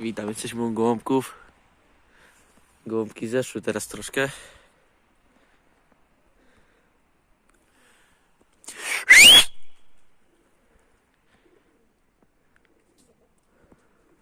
Witam, jesteśmy u gołąbków. Gołąbki zeszły teraz troszkę.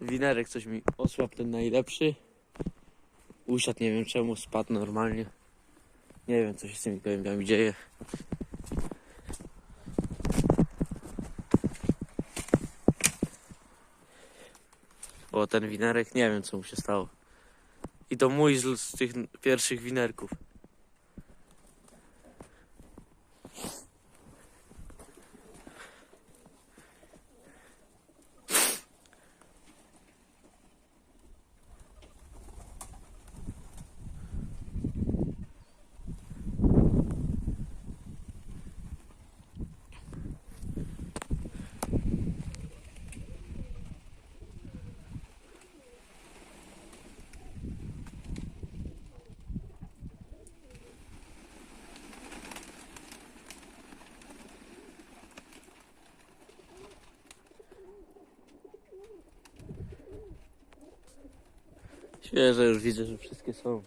Winerek coś mi osłabł ten najlepszy. Usiadł, nie wiem czemu, spadł normalnie. Nie wiem co się z tymi gołębiami dzieje. O, ten winerek, nie wiem co mu się stało. I to mój z, z tych pierwszych winerków. Świeże już widzę, że wszystkie są.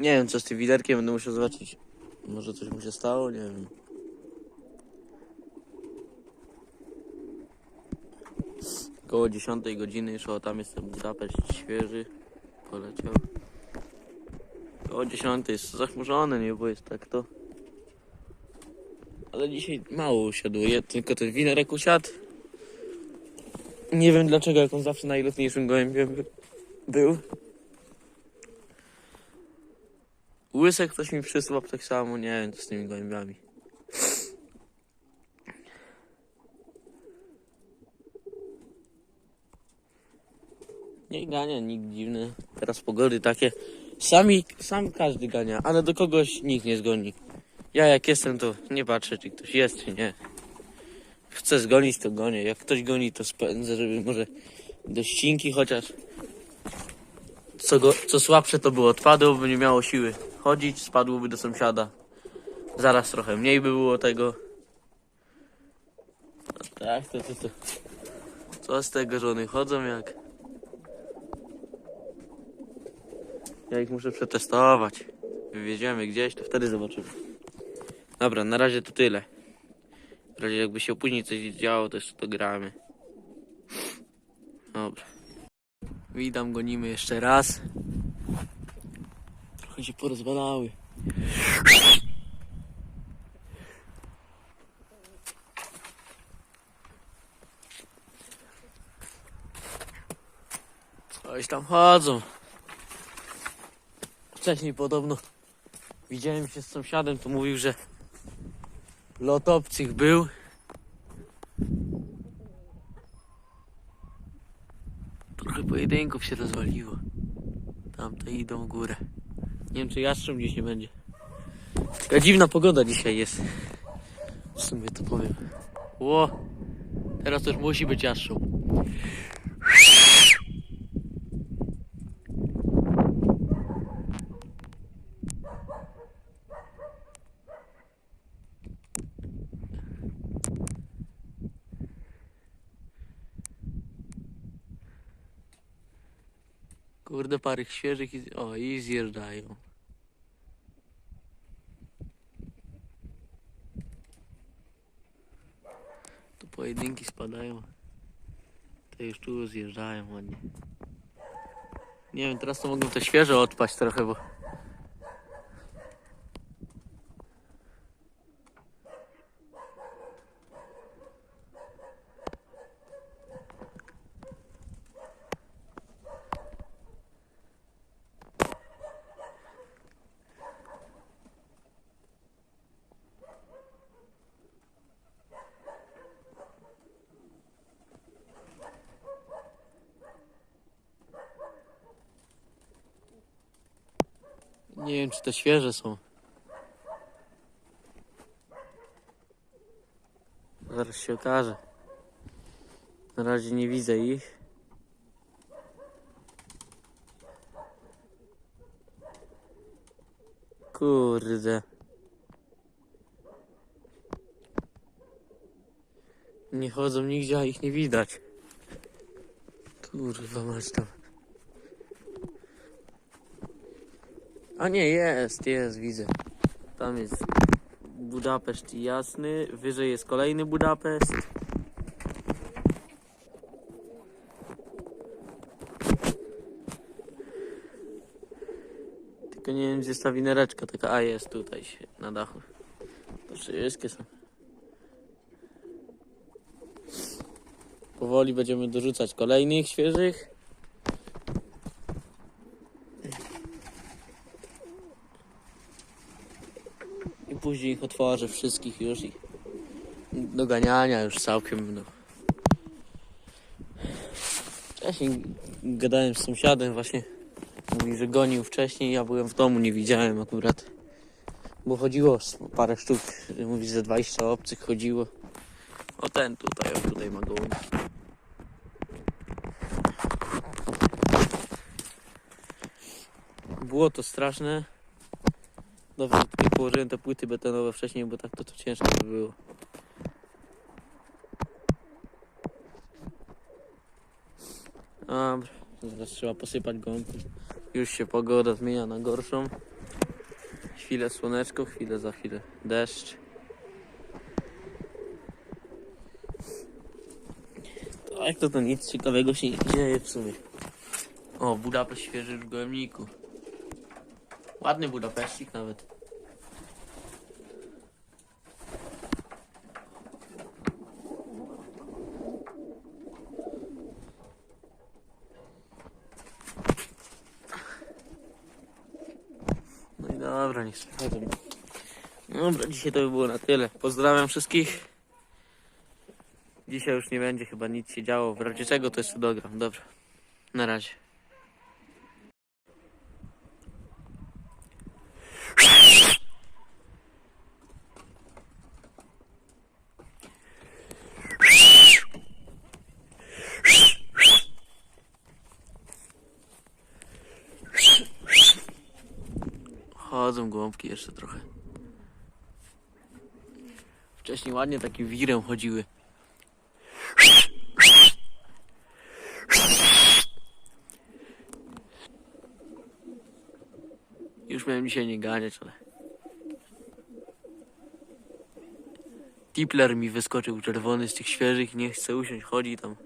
Nie wiem co z tym widerkiem, będę musiał zobaczyć. Może coś mu się stało, nie wiem. Koło 10 godziny szło, tam jestem Budapeszt świeży, poleciał. Koło 10 jest zachmurzone niebo jest tak to. Ale dzisiaj mało usiadło, je- tylko ten winerek usiadł. Nie wiem dlaczego, jak on zawsze najlotniejszym gołębiem by- był. Łysek ktoś mi przysłał tak samo, nie wiem co z tymi gołębiami. Nie gania nikt dziwny. Teraz pogody takie. Sami, sam każdy gania, ale do kogoś nikt nie zgoni. Ja jak jestem, to nie patrzę, czy ktoś jest, czy nie. Chcę zgonić, to gonię. Jak ktoś goni, to spędzę, żeby może do ścinki chociaż. Co, go, co słabsze, to by odpadło, by nie miało siły chodzić, spadłoby do sąsiada. Zaraz trochę mniej by było tego. No tak, to, to, to. Co z tego, że one chodzą jak... Ja ich muszę przetestować. Wywieziemy gdzieś, to wtedy zobaczymy. Dobra, na razie to tyle. W razie jakby się później coś działo, to jeszcze to gramy. Dobra. Witam, gonimy jeszcze raz. Trochę się porozwalały. Coś tam chodzą. Wcześniej podobno widziałem się z sąsiadem, to mówił, że lot obcych był. Trochę pojedynków się rozwaliło. Tamte idą w górę. Nie wiem, czy jastrząb dziś nie będzie. Taka dziwna pogoda dzisiaj jest. W sumie to powiem. Ło, teraz też musi być jastrząb. Kurde, parę świeżych i... O, i zjeżdżają. Tu pojedynki spadają. Te już tu zjeżdżają ładnie. Nie wiem, teraz to mogą te świeże odpaść trochę, bo... Nie wiem, czy te świeże są. Zaraz się okaże. Na razie nie widzę ich. Kurde. Nie chodzą nigdzie, a ich nie widać. Kurwa mać tam. A nie, jest, jest, widzę. Tam jest Budapeszt jasny, wyżej jest kolejny Budapeszt. Tylko nie wiem gdzie jest ta winereczka, taka a jest tutaj na dachu. To wszystkie są. Powoli będziemy dorzucać kolejnych świeżych. I później ich otworzę wszystkich już i do ganiania już całkiem. No. Wcześniej gadałem z sąsiadem właśnie. Mówi, że gonił wcześniej, ja byłem w domu, nie widziałem akurat. Bo chodziło parę sztuk, mówi, że 20 obcych chodziło. O ten tutaj, o tutaj ma gołąbki. Było to straszne. Że tutaj położyłem te płyty betonowe wcześniej, bo tak to, to ciężko by było. Dobra, zaraz trzeba posypać gąbki. Już się pogoda zmienia na gorszą. Chwilę słoneczko, chwilę za chwilę deszcz. Tak to to nic ciekawego się nie dzieje w sumie. O, Budapeszt świeży w gołębniku. Ładny Budapeszcik nawet. No i dobra, niech sobie chodzą. Dobra, dzisiaj to by było na tyle. Pozdrawiam wszystkich. Dzisiaj już nie będzie chyba nic się działo. W razie czego to jeszcze dogram. Dobra. Na razie. Chodzą głąbki jeszcze trochę. Wcześniej ładnie takim wirem chodziły. Już miałem dzisiaj nie ganiać, ale... Tipler mi wyskoczył czerwony z tych świeżych, nie chce usiąść, chodzi tam.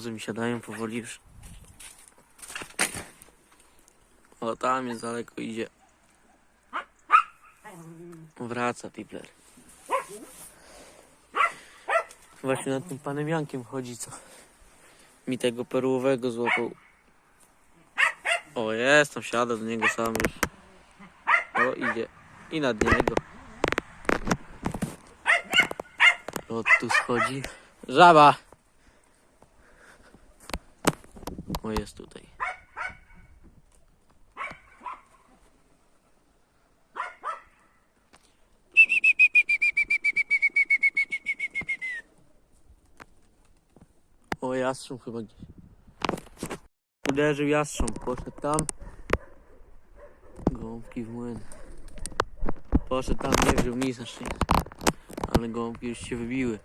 Dobra, niech chodzą i siadają powoli już. O, tam jest daleko idzie. Wraca Tipler. Właśnie nad tym panem Jankiem chodzi, co mi tego perłowego złapał. O, jest, tam siada do niego sam już. O, idzie. I nad niego. O, tu schodzi. Żaba! O, jest tutaj. O, jastrząb chyba gdzieś. Uderzył jastrząb, poszedł tam. Gąbki w młyn. Poszedł tam, nie wziął nic na szczęście. Ale gąbki już się wybiły.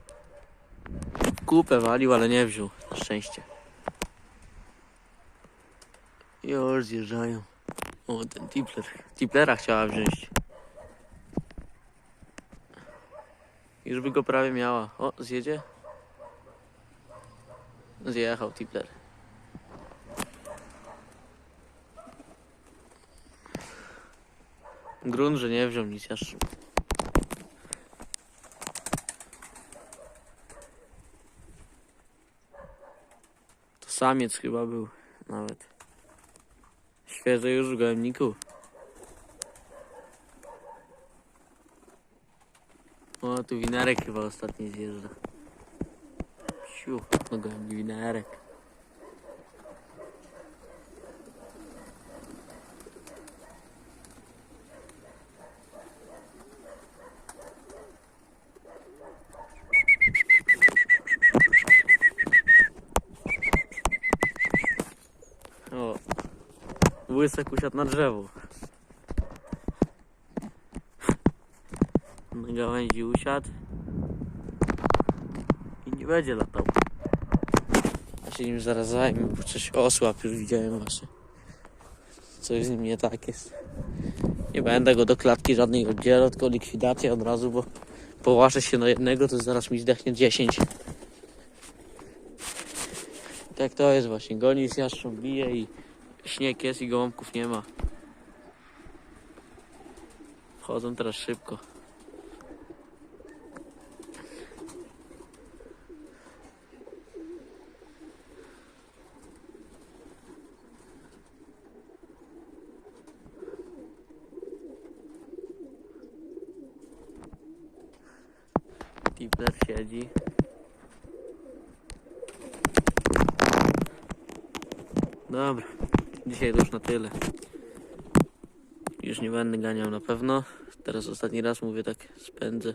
Kupę walił, ale nie wziął, na szczęście. Już zjeżdżają. O, ten tipler. Tiplera chciała wziąć. Już by go prawie miała. O, zjedzie? Zjechał tipler. Grunt, że nie wziął nic jeszcze. To samiec chyba był nawet. Świeży już w gołębniku. O, tu winerek chyba ostatni zjeżdża. Siu, no gołębi winerek. O, łysek usiadł na drzewo. Na gałęzi usiadł i nie będzie latał. Ja się nim zaraz zajmę, bo coś osłab już widziałem właśnie. Coś z nim nie tak jest. Nie będę go do klatki żadnej oddzielał, tylko likwidacja od razu, bo połaszę się na jednego, to zaraz mi zdechnie 10. Tak to jest właśnie, goni z jaszczą bije i śnieg jest i gołąbków nie ma. Wchodzą teraz szybko. Tipler siedzi. Dobra, dzisiaj to już na tyle. Już nie będę ganiał na pewno. Teraz ostatni raz mówię tak spędzę.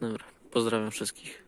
Dobra, pozdrawiam wszystkich.